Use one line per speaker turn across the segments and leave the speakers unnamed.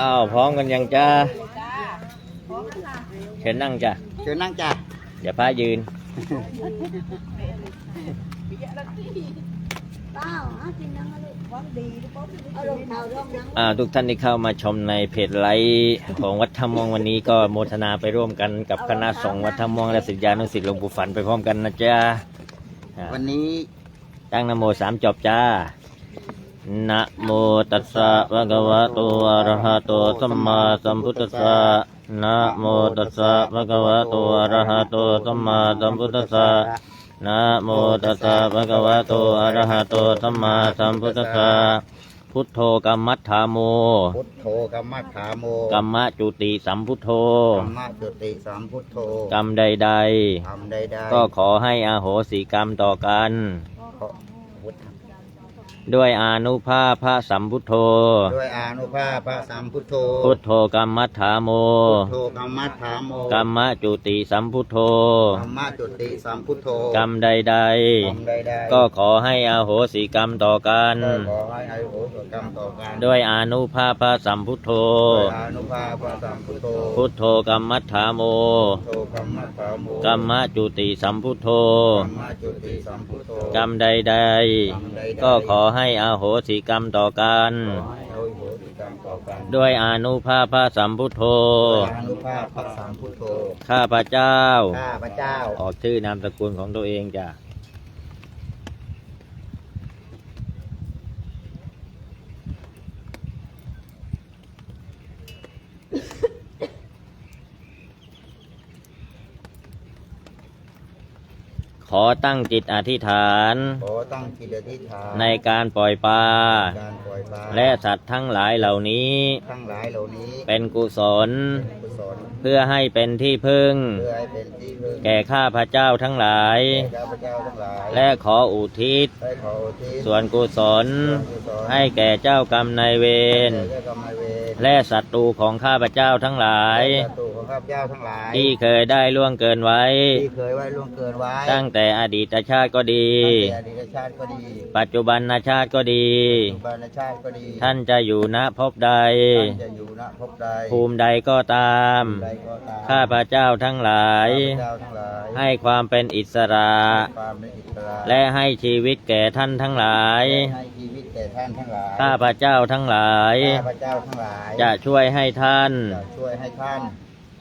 อ้าวพร้อมกันยังจ้าเชิญนั่งจ้ะ
เชิญนั่งจ้ะ
อย่าพายืนอ่าทุกท่านที่เข้ามาชมในเพจไลฟ์ของวัดธรรมมองวันนี้ก็โมทนาไปร่วมกันกับคณะสงฆ์วัดธรรมมองและศิษยานุศิษย์หลวงปู่ฝันไปพร้อมกันนะจ๊ะอ่า
วันนี้
ตั้งนะโมสามจบจ้านะโมตัสสะภะคะวะโตอะระหะโตสัมมาสัมพุทธัสสะนะโมตัสสะภะคะวะโตอะระหะโตสัมมาสัมพุทธัสสะนะโมตัสสะภะคะวะโตอะระหะโตสัมมาสัมพุทธัสสะพุทโธกัมมัฏฐาโม
พุทโธกัมมัฏฐาโม
กัมมะจุติสัมพุทโธ
กัมมะจุติสามพุทโธ
กรรมใด
ทำใด
ๆ
ๆ
ก็ขอให้อาโหสิกรรมต่อกัน
ขอพุทธ
ด้วยอานุภาพพระสัมพุทโธ
ด้วยอานุภาพพระสามพุทโธ
พุทโธกัมมัฏฐาโม
พุทโธกัมมัฏฐาโม
กัมมะจุติสัมพุทโธ
กัมมะจุติสามพุทโธ
กรรมใด
กรรมใด
ๆ
ๆ
ก็ขอให้อาโหสิกรรมต่อกัน
ก็ขอให้อายุโหกรรมต่อกัน
ด้วยอานุภาพพระสัมพุทโธ
ด้วยอานุภาพพระสามพุทโธ
พุทโธกัมมัฏฐาโม
พุทโธกัมมัฏฐาโม
กัมมะจุติสัมพุทโธ
กัมมะจุติสามพุทโธ
กรรมใด
กรรมใด
ๆ
ๆ
ก็ขอให้อาโหสิกรรมต่อกัน
ขอให้อายุโหกรรมต่อกัน
ด้วยอานุภาพพระสัมพุทโธ
ด้วยอานุภาพพระสามพุทโธ
ข้าพระเจ้า
ข้าพระเจ้า
ออกชื่อนามสกุลของตัวเองจ้ะ ขอตั้งจิตอธิษฐาน
ขอตั้งจิตอธิษฐาน
ในการปล่อยปลา
การปล่อยปลา
และสัตว์ทั้งหลายเหล่านี้
ทั้งหลายเหล่านี้
เป็นกุศล
เป็นกุศล
เพื่อให้เป็นที่พึ่ง
เพื่อให้เป็นที่พึ่ง
แก่ข้าพระเจ้าทั้งหลาย
แก่ข้าพเจ้าทั้งหลาย
และขออุทิศ
ได้ขออุทิศ
ส่วนกุศล
กุศล
ให้แก่เจ้ากรรมนายเวร
แก่เจ้ากรรมนายเวร
และศัตรูของข้าพเจ้าทั้งหลาย
และศัตรูของข้าพเจ้าทั้งหลาย
ที่เคยได้ล่วงเกินไว้
ที่เคยไว้ล่วงเกินไว้
ตั้งแต่อดีตชาติก็ดี
ตั้งแต่อดีตชาติก็ดี
ปัจจุบันชาติก็ดี
ปัจจุบันชาติก็ดี
ท่านจะอยู่ณภพใด
ท่านจะอยู่ณภพใด
ภูมิใดก็ตาม
ใดก็ตาม
ข้าพเจ้าทั้งหลาย
ข้าพเจ้าทั้งหลาย
ให้ความเป็นอิสระ
ความเป็นอิสระ
และให้ชีวิตแก่ท่านทั้งหลาย
ให้ชีวิตแก่ท่านทั้งหลาย
ข้าพเจ้าทั้งหลาย
ข้าพเจ้าทั้งหลาย
จะช่วยให้ท่าน
จะช่วยให้ท่าน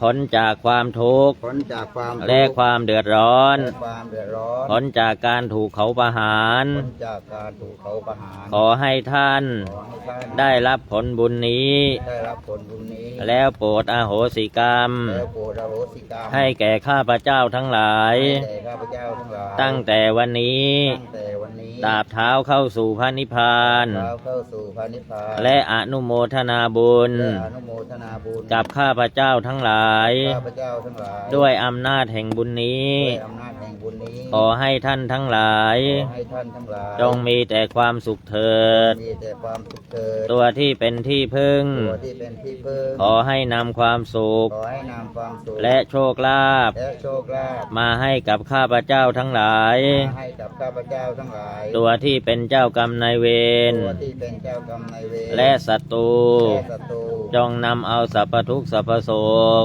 พ้นจากความทุกข์
พ้นจากความทุกข์
และความเดือดร้อน
และความเดือดร้อน
พ้นจากการถูกเขาประหาร
พ้นจากการถูกเขาประหาร
ขอให้ท่าน
ขอให้ท่าน
ได้รับผลบุญนี้
ได้รับผลบุญนี้
แล้วโปรดอาโหสิกรรม
แล้วโปรดอโหสิกรรม
ให้แก่ข้าพเจ้าทั้งหลาย
ให้แก่ข้าพเจ้าทั้งหลาย
ตั้งแต่วันนี้
ตั้งแต่วันนี้
ตราบเท้าเข้าสู่พระนิพพาน
เราเข้าสู่พระนิพพาน
และอนุโมทนาบุญ
และอนุโมทนาบุญ
กับข้าพเจ้าทั้งหลาย
ข้าพเจ้าทั้งหลาย
ด้วยอำนาจแห่งบุญนี้
ด้วยอำนาจแห่ งบุญนี้
ขอให้ท่านทั้งหลาย
ขอให้ท่านทั้งหลาย
จงมีแต่ความสุขเถิด
มีแต่ความสุขเกิด
ตัวที่เป็นที่พึ่ง
ตัวที่เป็นที่พึ่ง
ขอให้นำความสุข
ขอให้นำความสุข
และโชคลาภ
และโชคลาภ
มาให้กับข้าพเจ้าทั้งหลาย
มาให้กับข้าพเจ้าทั้งหลาย
ตัวที่เป็นเจ้ากรรมนายเวร
ตัวที่เป็นเจ้ากรรมนายเวร
และศัตรู
และศัตรู
จงนำเอาสัพพทุกข์สัพพโศ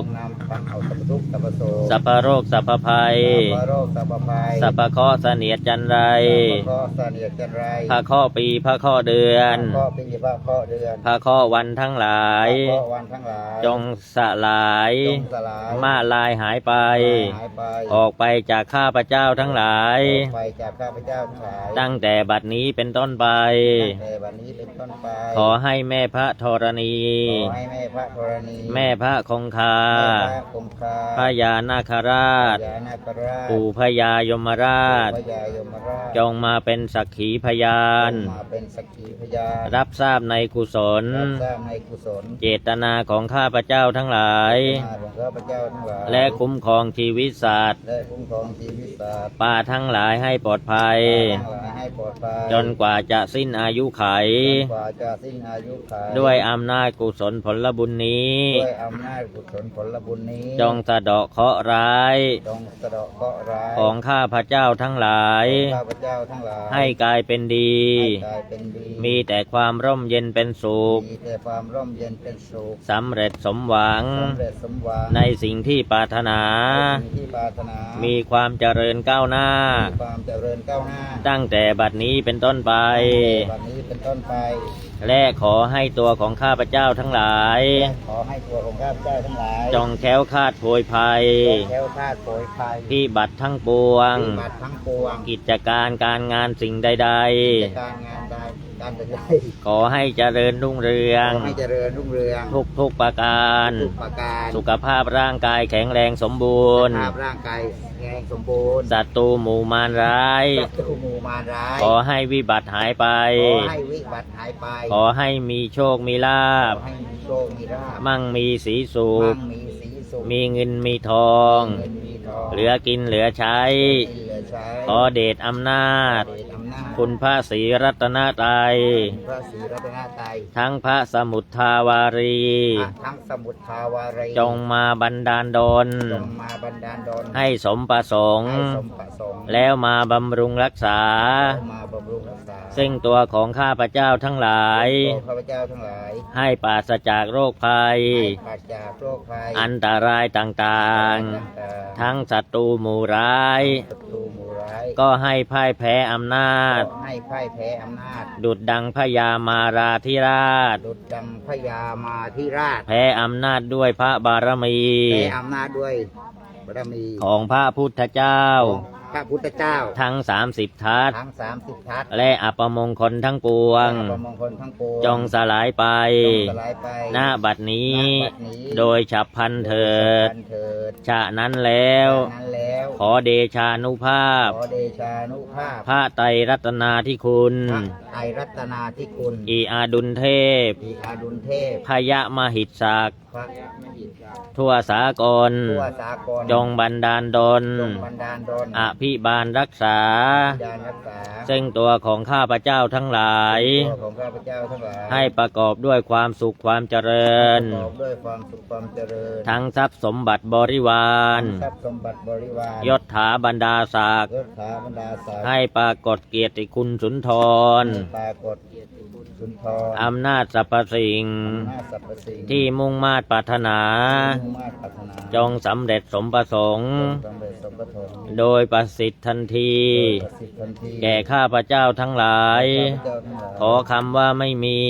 ก
นำปังเอาสัพพทุกข์สัพพโส
สัพพโรคสัพพภัย
สัพพโรคสัพพภัย
สัพพเคราะห์เสนียดจันไร
สัพพเคราะห์เสนียดจันไร
พระข้อปีพระข้อเดือน
พระเคราะห์ปีพระเคราะห์เดือน
พระข้อวันทั้งหลาย
พระเคราะห์วันทั้งหลาย
จงสลาย
จงสลาย
มาลายหายไป
หายไป
ออกไปจากข้าพเจ้าทั้งหลาย
ออกไปจากข้าพเจ้าทั้งหลาย
ตั้งแต่บัดนี้เป็นต้นไป
ตั้งแต่วันนี้เป็นต้นไป
ขอให้แม่พระธรณี
ขอให้แม่พระธรณี
แม่พระคงคา
แม่พระคงคา
พระยานาคราช
ยานาคราช
ปู่พญายมราช
พระยายมราช
จงมาเป็นสักขีพยาน
มาเป็นสักขีพยาน
รับทราบในกุศล
รับทราบในกุศล
เจตนาของข้าพเจ้าทั้งหลาย
มาของข้าพเจ้าทั้งหลาย
และคุ้มครองชีวิตสัตว์
และคุ้มครองชีวิตสัตว์
ป่าทั้งหลายให้ปลอดภัย
ทั้งหลายให้ปลอดภัย
จนกว่าจะสิ้นอายุไข
จนกว่าจะสิ้นอายุขัย
ด้วยอำนาจกุศลผลบุญนี้
ด้วยอำนาจกุศลผลบุญนี้
จงสะเดาะเคราะห์ร้าย
จงสะเดาะเคราะห์ร้าย
ขอของข้าพระเจ้าทั้งหลาย
ข้าพเจ้าทั้งหลาย
ให้กลายเป็นดี
ให้กลายเป็นดี
มีแต่ความร่มเย็นเป็นสุข
มีแต่ความร่มเย็นเป็นสุข
สำเร็จสมหวัง
สำเร็จสมหวัง
ในสิ่งที่ปรารถนา
สิ่งที่ปรารถนา
มีความเจริญก้าวหน้า
มีความเจริญก้าวหน้า
ตั้งแต่บัดนี้เป็นต้นไป
วันนี้เป็นต้นไป
และขอให้ตัวของข้าพเจ้าทั้งหลาย
ขอให้ตัวของข้าพเจ้าทั้งหลาย
จงแคล้วคลาดโผยภัย
จงแคล้วคลาดโผยภัย
ที่บัตรทั้งปวง
วิบัติทั้งปวง
กิจการการงานสิ่งใด
กิจการงานใด การใด
ๆขอให้เจริญรุ่งเรือง
ขอให้เจริญรุ่งเรือง
ทุกทุกๆประการ
ทุกประการ
สุขภาพร่างกายแข็งแรงสมบูรณ์
ภาพร่างกายแข็งแรงสมบูรณ์
ศัตรูหมู่มารร้าย
ศัตรูหมู่มารร้าย
ขอให้วิบัติหายไป
ขอให้วิบัติหายไป
ขอให้มีโชคมีลา
ข
บ
อให้มีโชคมีลาภ
มั่งมีสีสุ
มั่
ข
งมีสีสุข
มีเงินมีทอง
เงินมีทอง
เหลือกินเหลือใช้
กินเหลือ ใช้
ขอเดชอำนาจ
เดชอำนาจ
คุณพระศรีรัตนตรัย
พระศรีรัตนตรัย
ทั้งพระสมุททาวารี
ทั้งสมุทรทาวารี
จงมาบันดาลดล
จงมาบันดาลดล
ให้สมประสงค์
ให้สมประสงค์
แล้วมาบำรุงรักษา
แล้วมาบำรุงรักษา
ซึ่งตัวของข้าพเจ้าทั้งหลาย
ตัวข้าพเจ้าทั้งหลาย
ให้ปราศจากโรคภัย
ให้ปราศจากโรคภัย
อันตรายต่าง
ต่าง
ๆทั้งศัตรูหมู่ร้าย
ศัตรูหมู่ ร้าย
ก็ให้พ่ายแพ้อำนาจ
ขอให้พ่ายแพ้อำนาจ
ดุดดังพญามาราธิราช
ดุจดังพญามาธิราช
แพ้อำนาจด้วยพระบารมี
แพ้อำนาจด้วยบารมี
ของพระพุทธเจ้า
ของ พระพุทธเจ้า
ทั้งสามสิบทัศ
ทั้งสามสิบทัศน์
และอัปมงคลทั้งปวง
ประมงคลทั้งปวง
จงสลายไป
จงสลายไป
หน้าบัดนี้
ณบัดนี้
โดยฉับพลันเถิด
กันเถิด
ฉะนั้นแล้ว
จากนั้นแล้ว
ขอเดชานุภาพ
ขอเดชานุภาพ
พระไตรรัตนาที่คุณ
พระไตรรัตนาธิคุณ
อีอาดุลเทพ
อีอาดุลเทพ
พยมหิตศักดิ์
พระ
ทั่วสากล
ทั่วสากล
จงบันดาลดล
จงบันดาลดล
อภิบาลรักษา
ยานรักษา
ซึ่งตัวของข้าพเจ้าทั้งหลาย
ตัวของข้าพเจ้าทั้งหลาย
ให้ประกอบด้วยความสุขความเจริญ
ประกอบด้วยความสุขความเจริญ
ทั้งทรัพย์สมบัติบริวาร
ทรัพย์สมบัติบริวาร
ยศถาบรรดาศักดิ์
ยศถาบรรดาศักดิ์
ให้ปรากฏเกียรติคุณสุนทร
ปรากฏ สุนทร
อำนาจสรรพสิ่ง
หน้าสรรพสิ่ง
ที่มุ่งมาตรปรารถนา
มุ่งมาตรปรารถนา
จงสำเร็จสมประสงค์
จงสำเร็จสมประสงค์
โดยประสิทธิ์ทันที
ประสิทธิ์ทันที
แก่ข้าพเจ้าทั้งหลาย
ข้าพเจ้าทั้งหลาย
ขอคำว่าไม่มี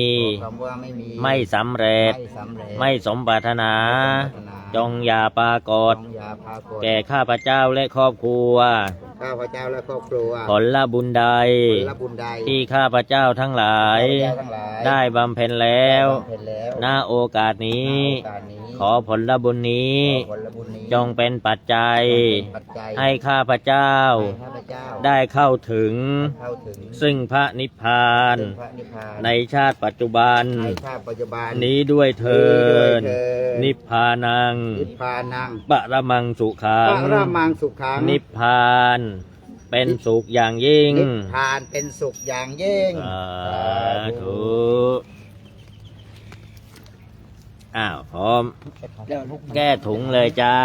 ขอคำว่าไม่มี
ไม่สำเร็จ
ไม่สำเร็จ
ไม่สมปรารถนา จงอย่าปรากฏ
จงอย่าพากฏ
แก่ข้าพเจ้าและครอบครัว
ข้าพเจ้าและครอบครัว
ผลละบุญใด
ผลบุญใด
ที่ข้าพเจ้าทั้งหลาย
ข้าพเจ้าทั้งหลาย
ได้บำเพ็ญแล้ว
บำเพ็ญแล้ว
ณโอกาสนี้
ณโอกาสนี้
ข อผลบุญนี้
ขอผลบุญนี้
จงเป็นปัจจัย
ปัจจัย
ให้ข้าพเจ้า
ให้ข้าพเจ้า
ได้เข้าถึง
เข้าถึง
ซึ่งพระนิพพาน
ซึ่งพระนิพพาน
ในชาติปัจจุบัน
ในชาติปัจจุบัน
นี้ด้วยเทิน
นี้ด้วยเถิด
นิพพานัง
นิพพานัง
ปรมังสุขั
พ
ง
ระมังสุขัง
นิพพาน เป็นสุขอย่างยิ่ง
นิพพานเป็นสุขอย่างยิ่ง
สาธุ อ้าวพร้อม แก้ถุงเลยจ้า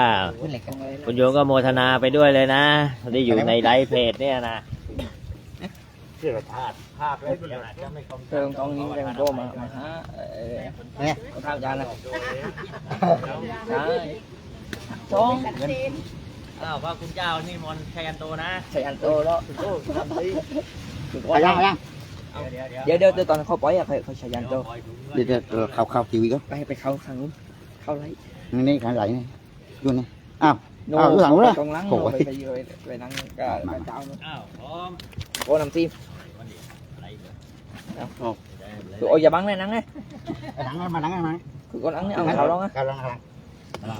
คุณโยมก็โมทนาไปด้วยเลยนะที่อยู่ในไลฟ์เพจเนี่ยนะ
เชื่อภาพภาพแล้วเดี๋ยวอาจจะไม่คม
เติมตรงนี้เติมโตมามาฮะเออ
เนี่ย
เอาข้าวจานนะใช่จ้องเงิน
อ้าวพระคุณเจ้านี่มนต์ชัยันโตนะ
ใส่อันโตแล้วถึง
เอายังเอายัง
เดี๋ยว เดี๋ยว
เดี๋ยวเดี๋ยวเดี๋ยวตอนเขาปล่อยอะเขาเขาใส่ยันโต
เดี๋ยวเดี๋ยวเข้าเข้าทีวีก็
ไปไปเข้าข้างนู้นเข้าไร
นี่ขันไหลนี่ดูนี่อ้าว
โน
อ้าวดูหลังนู้น
ไป
นะ
ตรงหลัง
โอ้ย
ไปไปไปไปนั่งก็ไปเจ้านู้น
อ้าวพร้อม
โอ้น้ำซีม
วันนี้อะไรเด้อ
คือโอ้ยอย่าบังเลยนั่งไง
หลังมาหลังมา
คือคนนั่งเนี่ยเอาเขาลองอะ
กำลังกำลัง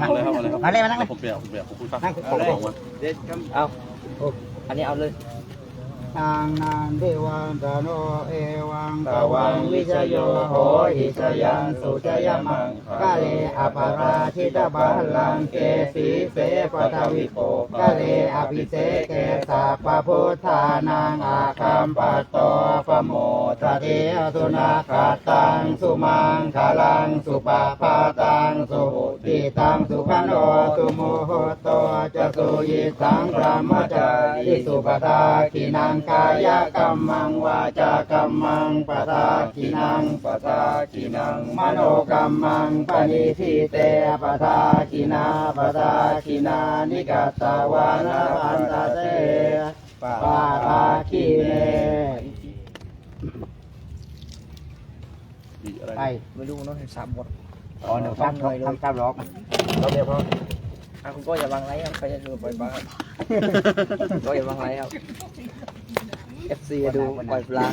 นั่งเลยครับเอาเลยครับ
มาเลยมานั่งเลย
ผมเปลี่ยนผมเปลี่ยนขอบคุณครับ
นั่ง
ขอบคุณมาก
เอาอันนี้เอาเลย
ทางนันทิวันตโนเอวังกวังวิชโยโหหิชยังสุจยมังกะเลอภาราชิตบาลังเกสีเสปทวิโกกะเลอภิเสเกสัพพพุทธานังอาคัมปัตโตปโมทะเทอสุนาคาตังสุมังคาลังสุปาปาตังสุหุติตังสุขันโนสุโมโหตจะสุยิตังพระมจาริสุปทากินังกายกรรมังวาจากรรมังปทากินังปทากินัง มโนกรรมังปณิทิเตปทากินาปทากินานิกัตตวานาพันตเตปาปาคิเนไป
ไม่รู้เนาะสามบท
อ๋อหนึ่งสามร้อยทำสามร้อยเราเดี๋ยวพอ
อะคุณก็อย่าบังไรครับใครจะดูปล่อยปลาครับก็อย่าบังไรครับ FC ดูปล่อยปลา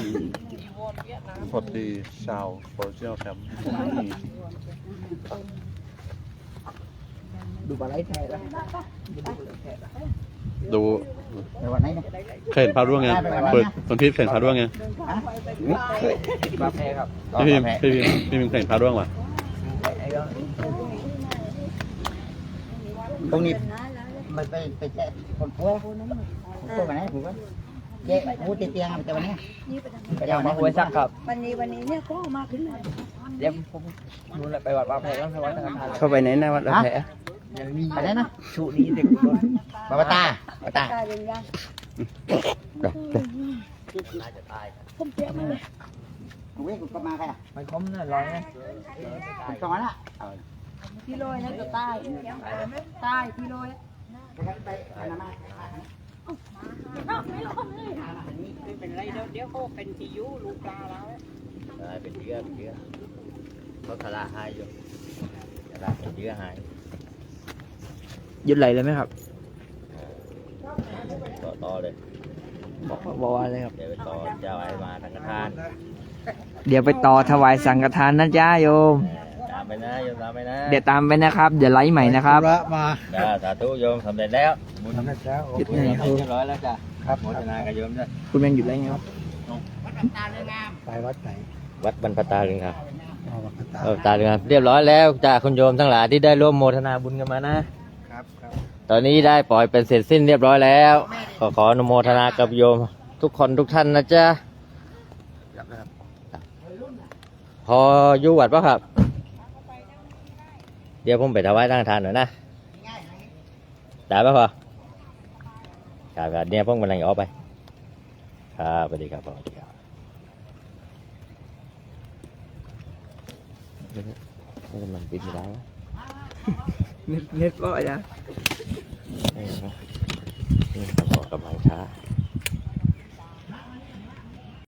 สวัสดีชาวโซเชียลแคมป์
ดูปลาไหลแท้แล้วดูปลาไหลแท้แล้ว
ดู
ในวันไหนเนี่ย
เคยเห็นพระร่วงไงเปิดตอนพี่เคยเห็นพระร่วงไง
ปลาแพ้ครับ
พี่พิมพ์พี่พิมพ์พี่พิมพ์เคยเห็นพระร่วงป่ะ
ไอ้ไอ้เรื่อง
ตรงนี้มันไปไปแจ้คนป่วยคนป่วยมาไหนผมว่า แย่หูติดเตียงอะแต่วันเนี้ย
ไปเอามาคุยสักครับ
วันนี้วันนี้เนี่ยก็มากขึ้นเลย
เดี๋ยวผมดูแลไปวัดปลาแพ้ต้องไปวัดทางทาน
เข้าไปไหนนะวัดแผลไปไหนนะ
ชูนี้เด็กคน
บาบาตาบาตา
ตายเป็นยังผมเจ็บมากเลย
กูเว้ยกูก็มาใครอะ
ไม่คมน่ะร้อยนะ
ผมสองละ
กิโลนั่นก็ตายตายกิโล
ไปไปนามา
ได้เป็นเชื้อเป็นเชื้อเขาทลาหายอยู่ทลาเป็นเชื้อหาย
หยุดไหลเลยไหมครับ
ต่อต่อเลย
บอกบอกว่าอะไรครับ
เดี๋ยวไปต่อเจ้าไอ้มาทางกระทาน
เดี๋ยวไปต่อถวายสังฆทานนะจ้าโยม
เออตามไป นะโยมตามไปนะ
เดี๋ยวตามไปนะครับ เดี๋ยวไลฟ์ใหม่นะครับ
มา
จ้าสาธุโยมสำเร็จแล้วบุญ
ทำได้แล้ว
หยุดไหนครับ
เรียบร้อยแล้วจ้ะครับโมทนากับโยมด้วย
คุณแมงหยุดไลฟ์ไงครับ
ไปวัดไหน
วัดบรรพตาลึงครับ
อ๋อวัดตา
เออตาลึงครับ เรียบร้อยแล้วจ้าคุณโยมทั้งหลายที่ได้ร่วมโมทนาบุญกันมานะ
ครับครับ
ตอนนี้ได้ปล่อยเป็นเสร็จสิ้นเรียบร้อยแล้ว ขอขออนุโมทนากับโยม ทุกคนทุกท่านนะจ๊ะพออยู่วัดปะครับ เดี๋ยวผมไปถวายตั้งทานหน่อยนะได้ปะพอครับครับเนี่ยผมกำลังจะออกไป ครับสวัสดีครับสวัสดีครับนี่มันปิดไม่ได้วะ
เน็ตเน็ตก็อาจารย์
นี่ครับนี่ครับออกกำลังช้า